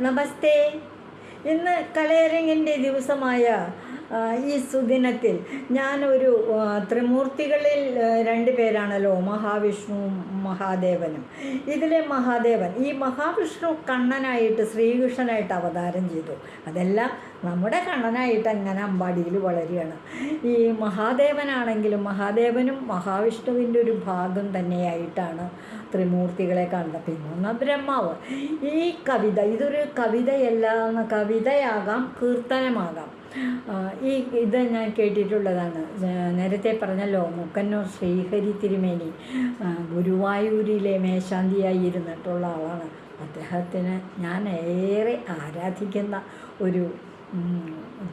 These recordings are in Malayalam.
നമസ്തേ. ഇന്ന് കലയരങ്ങിന്റെ ദിവസമായ ഈ സുദിനത്തിൽ ഞാനൊരു ത്രിമൂർത്തികളിൽ രണ്ട് പേരാണല്ലോ മഹാവിഷ്ണുവും മഹാദേവനും. ഇതിലെ മഹാദേവൻ ഈ മഹാവിഷ്ണു കണ്ണനായിട്ട് ശ്രീകൃഷ്ണനായിട്ട് അവതാരം ചെയ്തു. അതെല്ലാം നമ്മുടെ കണ്ണനായിട്ട് അങ്ങനെ അമ്പാടിയിൽ വളരുകയാണ്. ഈ മഹാദേവനാണെങ്കിലും മഹാദേവനും മഹാവിഷ്ണുവിന്റെ ഒരു ഭാഗം തന്നെയായിട്ടാണ് ത്രിമൂർത്തികളെ കാണുന്നത് പിന്നെ ബ്രഹ്മാവ്. ഈ കവിത ഇതൊരു കവിതയല്ല കവിതയാകാം കീർത്തനമാകാം. ഈ ഇത് ഞാൻ കേട്ടിട്ടുള്ളതാണ്. നേരത്തെ പറഞ്ഞല്ലോ മുക്കന്നൂർ ശ്രീഹരി തിരുമേനി ഗുരുവായൂരിലെ മേശാന്തിയായി ഇരുന്നിട്ടുള്ള ആളാണ്. അദ്ദേഹത്തിന് ഞാൻ ഏറെ ആരാധിക്കുന്ന ഒരു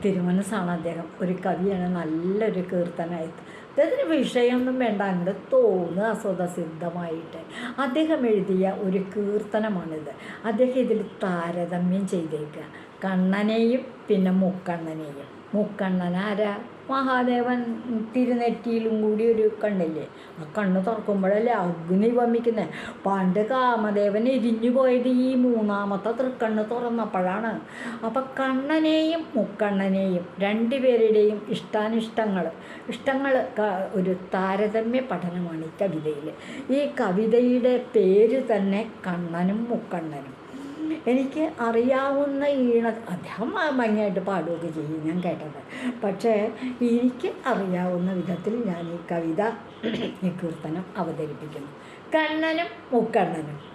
തിരുമനസ്സാണ് അദ്ദേഹം. ഒരു കവിയാണ് നല്ലൊരു കീർത്തനായത് അദ്ദേഹത്തിന് വിഷയമൊന്നും വേണ്ട അങ്ങോട്ട് തോന്നുക സ്വതസിദ്ധമായിട്ട്. അദ്ദേഹം എഴുതിയ ഒരു കീർത്തനമാണിത്. അദ്ദേഹം ഇതിൽ താരതമ്യം ചെയ്തേക്കുക കണ്ണനെയും പിന്നെ മുക്കണ്ണനെയും. മുക്കണ്ണൻ ആരാ? മഹാദേവൻ തിരുനെറ്റിയിലും കൂടി ഒരു കണ്ണില്ലേ? ആ കണ്ണ് തുറക്കുമ്പോഴല്ലേ അഗ്നി വമിക്കുന്നത് പണ്ട് കാമദേവൻ എരിഞ്ഞു പോയത് ഈ മൂന്നാമത്തെ തൃക്കണ്ണ് തുറന്നപ്പോഴാണ്. അപ്പം കണ്ണനെയും മുക്കണ്ണനെയും രണ്ടുപേരുടെയും ഇഷ്ടാനിഷ്ടങ്ങൾ ഇഷ്ടങ്ങൾ ഒരു താരതമ്യ പഠനമാണ് ഈ കവിതയിൽ ഈ കവിതയുടെ പേര് തന്നെ കണ്ണനും മുക്കണ്ണനും. എനിക്ക് അറിയാവുന്ന ഈണ അദ്ദേഹം ഭംഗിയായിട്ട് പാടുകയൊക്കെ ചെയ്യും ഞാൻ കേട്ടത്. പക്ഷേ എനിക്ക് അറിയാവുന്ന വിധത്തിൽ ഞാൻ ഈ കവിത ഈ കീർത്തനം അവതരിപ്പിക്കുന്നു. കണ്ണനും മുക്കണ്ണനും.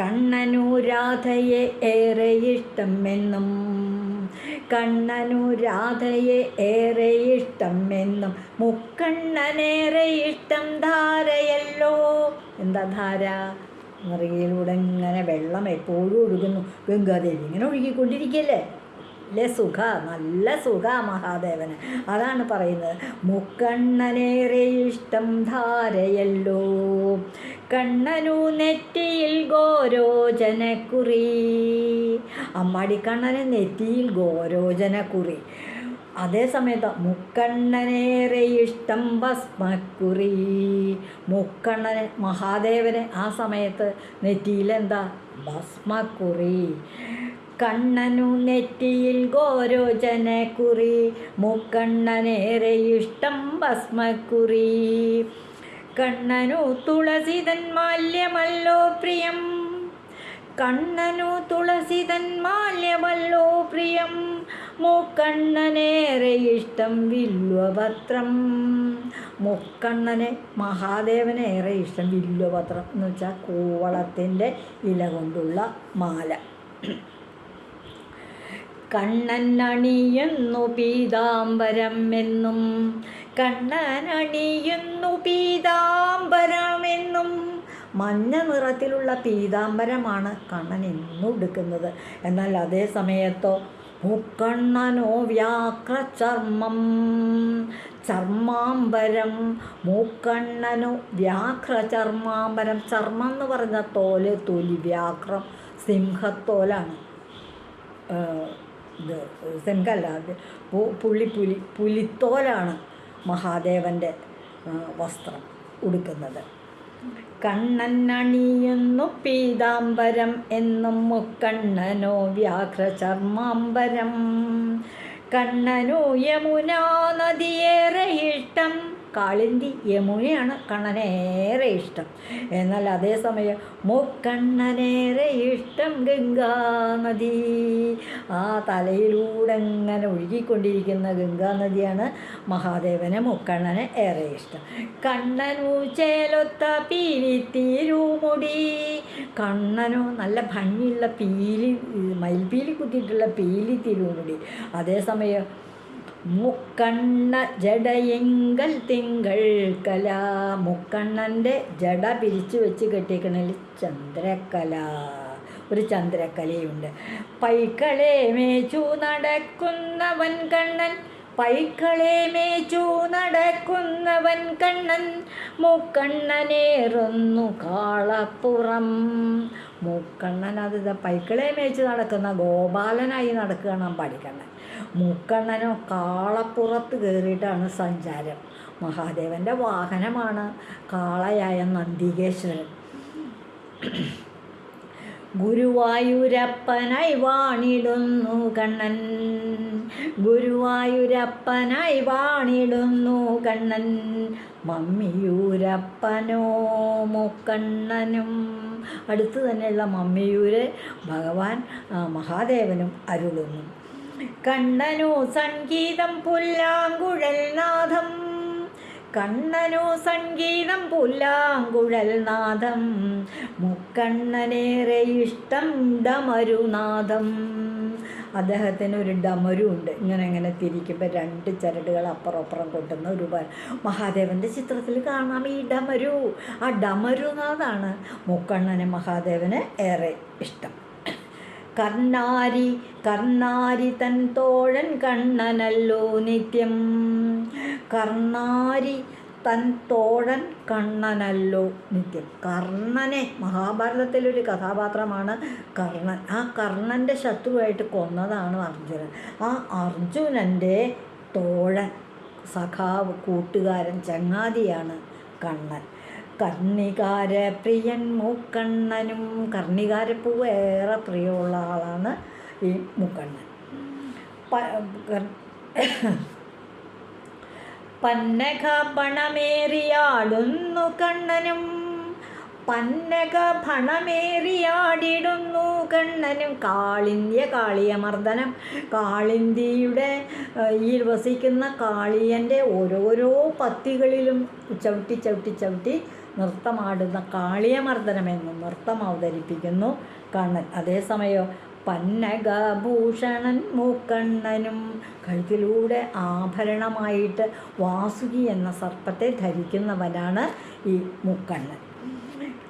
കണ്ണനു രാധയെ ഏറെ ഇഷ്ടമെന്നും കണ്ണനു രാധയെ ഏറെ ഇഷ്ടമെന്നും മുക്കണ്ണനേറെ ഇഷ്ടം ധാരയല്ലോ. എന്താ ധാര? നിറയിലൂടെ ഇങ്ങനെ വെള്ളം എപ്പോഴും ഒഴുകുന്നു. ഗംഗാദേവി ഇങ്ങനെ ഒഴുകിക്കൊണ്ടിരിക്കുകയല്ലേ? നല്ല സുഖ നല്ല സുഖ മഹാദേവന്. അതാണ് പറയുന്നത്. മുക്കണ്ണനേറെ ഇഷ്ടം ധാരയല്ലോ. കണ്ണനു നെറ്റിയിൽ ഗോരോജനക്കുറി. അമ്മാടിക്കണ്ണന് നെറ്റിയിൽ ഗോരോജനക്കുറി. അതേ സമയത്ത് മുക്കണ്ണനേറെ ഇഷ്ടം ഭസ്മക്കുറി. മുക്കണ്ണന് മഹാദേവന് ആ സമയത്ത് നെറ്റിയിലെന്താ? ഭസ്മക്കുറി. കണ്ണനു നെറ്റിയിൽ ഗോരോജനക്കുറി മുക്കണ്ണനേറെ ഇഷ്ടം ഭസ്മക്കുറി. കണ്ണനു തുളസിതൻ മാല്യമല്ലോ പ്രിയം കണ്ണനു തുളസിതൻ മാല്യമല്ലോ പ്രിയം മുക്കണ്ണനേറെ ഇഷ്ടം വില്വപത്രം മുക്കണ്ണന് മഹാദേവനേറെ ഇഷ്ടം വില്വപത്രം എന്ന് വെച്ചാൽ കൂവളത്തിന്റെ ഇല കൊണ്ടുള്ള മാല. കണ്ണനണിയുന്നു പീതാംബരം എന്നും കണ്ണനണിയുന്നു പീതാംബരമെന്നും മഞ്ഞ നിറത്തിലുള്ള പീതാംബരമാണ് കണ്ണൻ എന്നും എടുക്കുന്നത്. എന്നാൽ അതേ സമയത്തോ മൂക്കണ്ണനോ വ്യാക്ര ചർമ്മം ചർമാംബരം മൂക്കണ്ണനോ വ്യാഘ്രചർമാംബരം ചർമ്മം എന്ന് പറഞ്ഞ തോൽ തൊലി വ്യാക്രം സിംഹത്തോലാണ് ഇത് സിംഹല്ല പുള്ളി പുലി പുലിത്തോലാണ് മഹാദേവന്റെ വസ്ത്രം ഉടുക്കുന്നത്. കണ്ണനണിയുന്നു പീതാംബരം എന്നും മുക്കണ്ണനോ വ്യാഘ്രചർമാംബരം. കണ്ണനോ യമുനാ നദിയേറെ ഇഷ്ടം കാളിന്തി യമുനയാണ് കണ്ണനേറെ ഇഷ്ടം. എന്നാൽ അതേസമയം മുക്കണ്ണനേറെ ഇഷ്ടം ഗംഗാനദി. ആ തലയിലൂടെ അങ്ങനെ ഒഴുകിക്കൊണ്ടിരിക്കുന്ന ഗംഗാനദിയാണ് മഹാദേവന് മുക്കണ്ണന് ഏറെ ഇഷ്ടം. കണ്ണനു ചേലൊത്ത പീലി തീരുമുടി. കണ്ണനു നല്ല ഭംഗിയുള്ള പീലി മയിൽപീലി കുത്തിയിട്ടുള്ള പീലി തിരുമുടി. അതേസമയം മുക്കണ്ണ ജടയെങ്കൽ തിങ്കൾ കല. മുക്കണ്ണന്റെ ജട പിരിച്ചു വെച്ച് കെട്ടിക്കണതിൽ ചന്ദ്രകല. ഒരു ചന്ദ്രക്കലയുണ്ട് പൈക്കളെ മേച്ചു നടക്കുന്നവൻ കണ്ണൻ. പൈക്കളെ മേച്ചു നടക്കുന്നവൻ കണ്ണൻ. മുക്കണ്ണനേറുന്നു കാളപ്പുറം. മുക്കണ്ണൻ അത് പൈക്കളെ മേച്ചു നടക്കുന്ന ഗോപാലനായി നടക്കുകയാണ് പഠിക്കണ്ണൻ മുക്കണ്ണനോ കാളപ്പുറത്ത് കയറിയിട്ടാണ് സഞ്ചാരം. മഹാദേവന്റെ വാഹനമാണ് കാളയായ നന്ദികേശ്വരൻ. ഗുരുവായൂരപ്പനായി വാണിടുന്നു കണ്ണൻ. ഗുരുവായൂരപ്പനായി വാണിടുന്നു കണ്ണൻ. മമ്മിയൂരപ്പനോ മുക്കണ്ണനും. അടുത്തു തന്നെയുള്ള മമ്മിയൂര് ഭഗവാൻ മഹാദേവനും അരുളുന്നു. കണ്ണനു സംഗീതം പുല്ലാങ്കുഴൽ നാദം കണ്ണനോ സംഗീതം പുല്ലാങ്കുഴൽ നാദം മുക്കണ്ണനേറെ ഇഷ്ടം ഡമരുനാഥം. അദ്ദേഹത്തിന് ഒരു ഡമരുണ്ട്. ഇങ്ങനെ ഇങ്ങനെ തിരിക്കുമ്പോൾ രണ്ട് ചരടുകൾ അപ്പുറം അപ്പുറം കൊട്ടുന്ന ഒരു മഹാദേവന്റെ ചിത്രത്തിൽ കാണാം ഈ ഡമരു. ആ ഡമരുനാഥാണ് മുക്കണ്ണന് മഹാദേവന് ഏറെ ഇഷ്ടം. കർണാരി കർണാരി തൻ തോഴൻ കണ്ണനല്ലോ നിത്യം. കർണാരി തൻ തോഴൻ കണ്ണനല്ലോ നിത്യം. കർണനെ മഹാഭാരതത്തിലൊരു കഥാപാത്രമാണ് കർണൻ. ആ കർണന്റെ ശത്രുവായിട്ട് കൊന്നതാണ് അർജുനൻ. ആ അർജുനന്റെ തോഴൻ സഖാവ് കൂട്ടുകാരൻ ചങ്ങാതിയാണ് കണ്ണൻ. കർണികാര പ്രിയൻ മൂക്കണ്ണനും കർണികാരപ്പൂവ് ഏറെ പ്രിയമുള്ള ആളാണ് ഈ മൂക്കണ്ണൻ. പ- കർ- പന്നക പണമേറിയാടുന്നു കണ്ണനും പന്നക പണമേറിയാടിടുന്നു കണ്ണനും കാളിന്ത്യ കാളിയമർദ്ദനം. കാളിന്തിയുടെ ഈ വസിക്കുന്ന കാളിയന്റെ ഓരോരോ പത്തികളിലും ചവിട്ടി ചവിട്ടി ചവിട്ടി നൃത്തമാടുന്ന കാളിയമർദ്ദനം എന്ന നൃത്തം അവതരിപ്പിക്കുന്നു കണ്ണൻ. അതേസമയം പന്നകഭൂഷണൻ മൂക്കണ്ണനും കഴുത്തിലൂടെ ആഭരണമായിട്ട് വാസുകി എന്ന സർപ്പത്തെ ധരിക്കുന്നവനാണ് ഈ മൂക്കണ്ണൻ.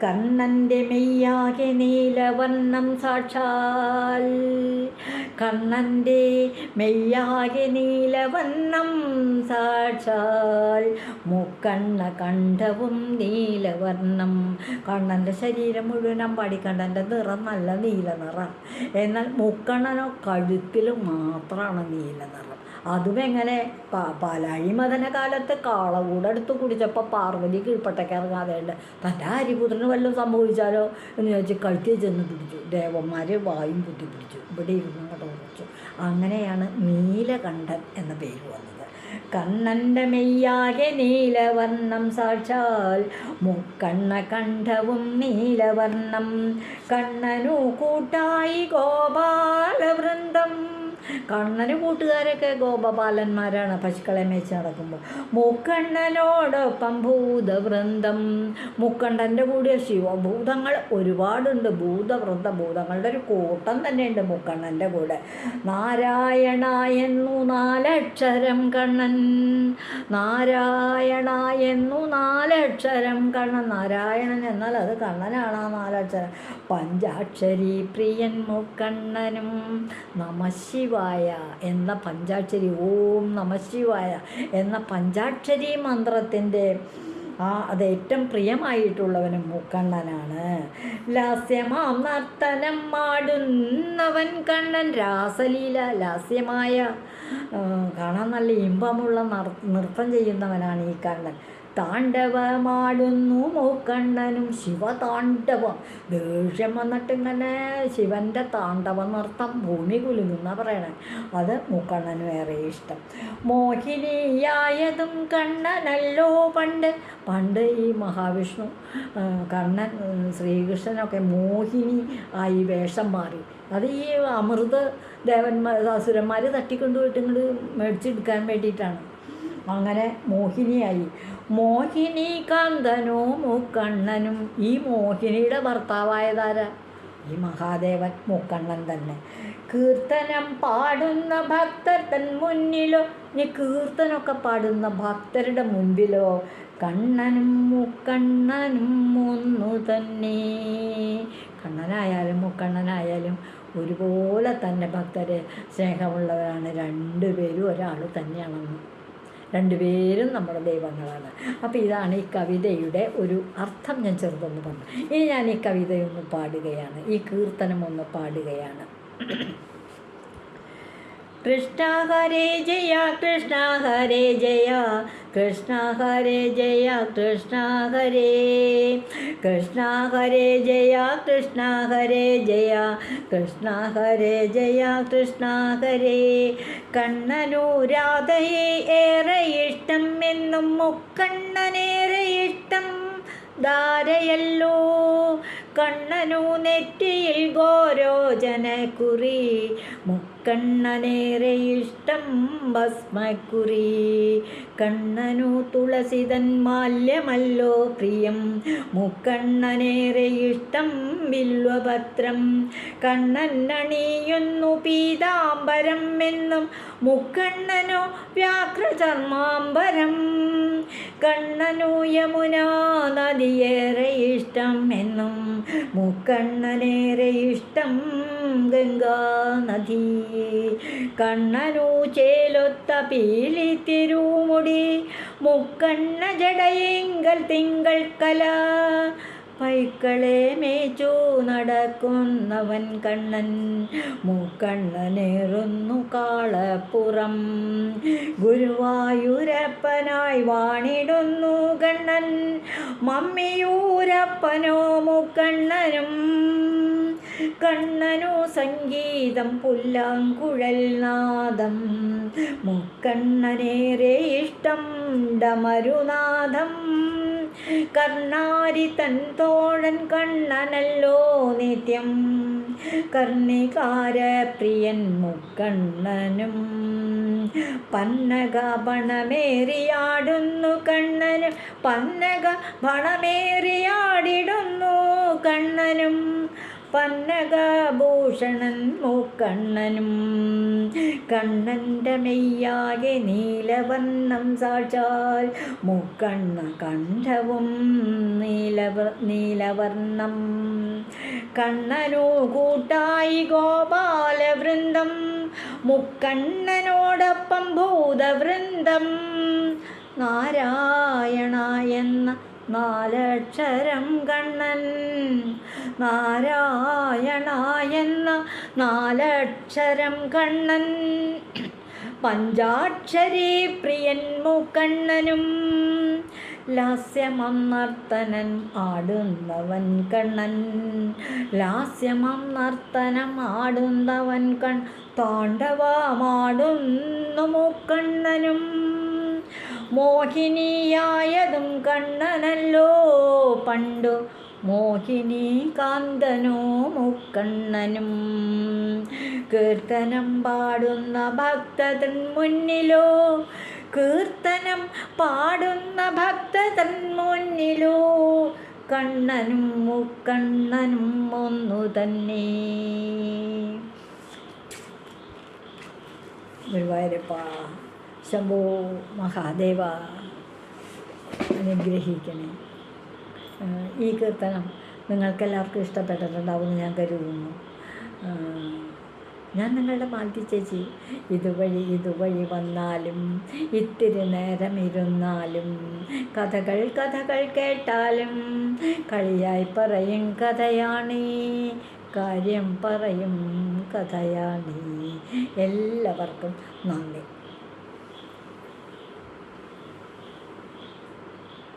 കണ്ണന്റെ മെയ്യാകെ നീലവർണം സാക്ഷാൽ. കണ്ണന്റെ മെയ്യാകെ നീലവർണം സാക്ഷാൽ. മുക്കണ്ണ കണ്ഠവും നീലവർണം. കണ്ണന്റെ ശരീരം മുഴുവൻ പാടിക്കണ്ണന്റെ നിറം നല്ല നീല നിറം എന്നാൽ മുക്കണ്ണനോ കഴുത്തിൽ മാത്രമാണ് നീല നിറം അതും എങ്ങനെ? പാലാഴി മദന കാലത്ത് കാളകൂടെടുത്ത് കുടിച്ചപ്പോൾ പാർവതി ഉണ്ട് തന്റെ ഹരിപുത്രന് വല്ലതും സംഭവിച്ചാലോ എന്ന് ചോദിച്ച് കഴുത്തിൽ ചെന്ന് പിടിച്ചു. ദേവന്മാർ വായും കുത്തി പിടിച്ചു ഇവിടെ ഇരുന്ന് ഉറച്ചു. അങ്ങനെയാണ് നീലകണ്ഠൻ എന്ന പേര് വന്നത്. കണ്ണന്റെ മെയ്യാകെ നീലവർണം സാക്ഷാൽ മുക്കണ്ണ കണ്ഠവും നീലവർണം. കണ്ണനു കൂട്ടായി ഗോപാലവൃന്ദം. കണ്ണന് കൂട്ടുകാരൊക്കെ ഗോപപാലന്മാരാണ് പശുക്കളെ മേച്ച് നടക്കുമ്പോൾ. മുക്കണ്ണനോടൊപ്പം ഭൂതവൃന്ദം. മുക്കണ്ണന്റെ കൂടെ ശിവഭൂതങ്ങൾ ഒരുപാടുണ്ട്. ഭൂതവൃന്ദ ഭൂതങ്ങളുടെ ഒരു കൂട്ടം തന്നെയുണ്ട് മുക്കണ്ണന്റെ കൂടെ. നാരായണ എന്നു നാലക്ഷരം കണ്ണൻ. നാരായണ എന്നു നാലക്ഷരം കണ്ണൻ. നാരായണൻ എന്നാൽ അത് കണ്ണനാണ് ആ നാലക്ഷരം. പഞ്ചാക്ഷരി പ്രിയൻ മൂക്കണ്ണനും. മുക്കണ്ണനും നമശിവായ എന്ന പഞ്ചാക്ഷരി ഓം നമശിവായ എന്ന പഞ്ചാക്ഷരി മന്ത്രത്തിന്റെ ആ അത് ഏറ്റവും പ്രിയമായിട്ടുള്ളവനും മൂക്കണ്ണനാണ്. ലാസ്യമാം നർത്തനം മാടുന്നവൻ കണ്ണൻ. രാസലീല ലാസ്യമായ കാണാൻ നല്ല ഇമ്പമുള്ള നൃത്തം ചെയ്യുന്നവനാണ് ഈ കണ്ണൻ. താണ്ഡവമാടുന്നു മൂക്കണ്ണനും ശിവതാണ്ഡവം. ദേഷ്യം വന്നിട്ട് ഇങ്ങനെ ശിവന്റെ താണ്ഡവം നൃത്തം ഭൂമി കുലുങ്ങുന്ന പറയണേ. അത് മൂക്കണ്ണന് ഏറെ ഇഷ്ടം. മോഹിനിയായതും കണ്ണനല്ലോ പണ്ട്. പണ്ട് ഈ മഹാവിഷ്ണു കണ്ണൻ ശ്രീകൃഷ്ണനൊക്കെ മോഹിനി ആയി വേഷം മാറി. അത് ഈ അമൃത ദേവന്മാർ അസുരന്മാർ തട്ടിക്കൊണ്ടുപോയിട്ട് ഇങ്ങോട്ട് മേടിച്ചെടുക്കാൻ വേണ്ടിയിട്ടാണ്. അങ്ങനെ മോഹിനിയായി. മോഹിനി കാന്തനോ മൂക്കണ്ണനും. ഈ മോഹിനിയുടെ ഭർത്താവായതാരാ? ഈ മഹാദേവൻ മൂക്കണ്ണൻ തന്നെ. കീർത്തനം പാടുന്ന ഭക്തർ തൻ മുന്നിലോ ഇനി കീർത്തനൊക്കെ പാടുന്ന ഭക്തരുടെ മുമ്പിലോ കണ്ണനും മുക്കണ്ണനും ഒന്നു തന്നെ. കണ്ണനായാലും മുക്കണ്ണനായാലും ഒരുപോലെ തന്നെ ഭക്തരെ സ്നേഹമുള്ളവരാണ്. രണ്ടുപേരും ഒരാൾ തന്നെയാണെന്ന്. രണ്ടുപേരും നമ്മുടെ ദൈവങ്ങളാണ്. അപ്പോൾ ഇതാണ് ഈ കവിതയുടെ ഒരു അർത്ഥം ഞാൻ ചെറുതൊന്ന് പറഞ്ഞു. ഇനി ഞാൻ ഈ കവിതയൊന്ന് പാടുകയാണ്. ഈ കീർത്തനം ഒന്ന് പാടുകയാണ്. കൃഷ്ണ ഹരേ ജയ കൃഷ്ണ ഹരേ ജയ കൃഷ്ണ ഹരേ ജയ കൃഷ്ണ ഹരേ. കൃഷ്ണ ഹരേ ജയ കൃഷ്ണ ഹരേ ജയ കൃഷ്ണ ഹരേ ജയ കൃഷ്ണ ഹരേ. കണ്ണനൂരാധയെ ഏറെ ഇഷ്ടം എന്നും മുക്കണ്ണനേറെ ഇഷ്ടം ധാരയല്ലോ. കണ്ണനു നെറ്റിയിൽ ഗോരോജനക്കുറി മുക്കണ്ണനേറെ ഇഷ്ടം ഭസ്മക്കുറി. കണ്ണനു തുളസിതൻ മാല്യമല്ലോ പ്രിയം. മുക്കണ്ണനേറെ ഇഷ്ടം ബില്വപത്രം കണ്ണനണിയുന്നു പീതാംബരം എന്നും മുക്കണ്ണനോ വ്യാഘ്രചർമാംബരം. കണ്ണനു യമുനാ നദിയേറെ ഇഷ്ടം എന്നും മുക്കണ്ണനേറെ ഇഷ്ടം ഗംഗാ നദി. കണ്ണനു ചേലൊത്ത പീലി തിരുമുടി മുക്കണ്ണ ജടയിങ്കൽ തിങ്കൾ കല. പൈക്കളെ മേച്ചു നടക്കുന്നവൻ കണ്ണൻ മൂക്കണ്ണനേറുന്നു കാളപ്പുറം. ഗുരുവായൂരപ്പനായി വാണിടുന്നു കണ്ണൻ മമ്മിയൂരപ്പനോ മുക്കണ്ണനും. കണ്ണനു സംഗീതം പുല്ലാങ്കുഴൽ നാദം. മുക്കണ്ണനേറെ ഇഷ്ടം ഡമരുനാഥം കർണാരി തൻ തോഴൻ കണ്ണനല്ലോ നിത്യം. കർണികാര പ്രിയൻ മുക്കണ്ണനും. പന്നക പണമേറിയാടുന്നു കണ്ണനും. പന്നക പണമേറിയാടിടുന്നു കണ്ണനും. പന്നകഭൂഷണൻ മൂക്കണ്ണനും കണ്ണന്റെ മെയ്യാകെ നീലവർണം സാക്ഷാൽ മൂക്കണ്ണ കണ്ഠവും നീലവ നീലവർണം. കണ്ണനു കൂട്ടായി ഗോപാലവൃന്ദം മുക്കണ്ണനോടൊപ്പം ഭൂതവൃന്ദം. നാരായണ എന്ന നാലക്ഷരം കണ്ണൻ. നാരായണ എന്ന നാലക്ഷരം കണ്ണൻ. പഞ്ചാക്ഷരി പ്രിയൻ മുക്കണ്ണനും. ലാസ്യമം നർത്തനൻ ആടുന്നവൻ കണ്ണൻ. ലാസ്യമം നർത്തനം ആടുന്നവൻ കൺ താണ്ഡവമാടുന്നു മുക്കണ്ണനും. മോഹിനിയായതും കണ്ണനല്ലോ. പണ്ടു മോഹിനി കാന്തനോ മുക്കണ്ണനും. കീർത്തനം പാടുന്ന ഭക്തൻ മുന്നിലോ. കീർത്തനം പാടുന്ന ഭക്തൻ മുന്നിലോ. കണ്ണനും മുക്കണ്ണനും ഒന്നു തന്നെ. ഗുരുവായൂരപ്പ. ശംഭോ മഹാദേവ അനുഗ്രഹിക്കണേ. ഈ കീർത്തനം നിങ്ങൾക്കെല്ലാവർക്കും ഇഷ്ടപ്പെട്ടിട്ടുണ്ടാവുമെന്ന് ഞാൻ കരുതുന്നു. ഞാൻ നിങ്ങളുടെ മാലതി ചേച്ചി. ഇതുവഴി ഇതുവഴി വന്നാലും ഇത്തിരി നേരം ഇരുന്നാലും കഥകൾ കഥകൾ കേട്ടാലും കളിയായി പറയും കഥയാണീ കാര്യം പറയും കഥയാണീ. എല്ലാവർക്കും നന്ദി.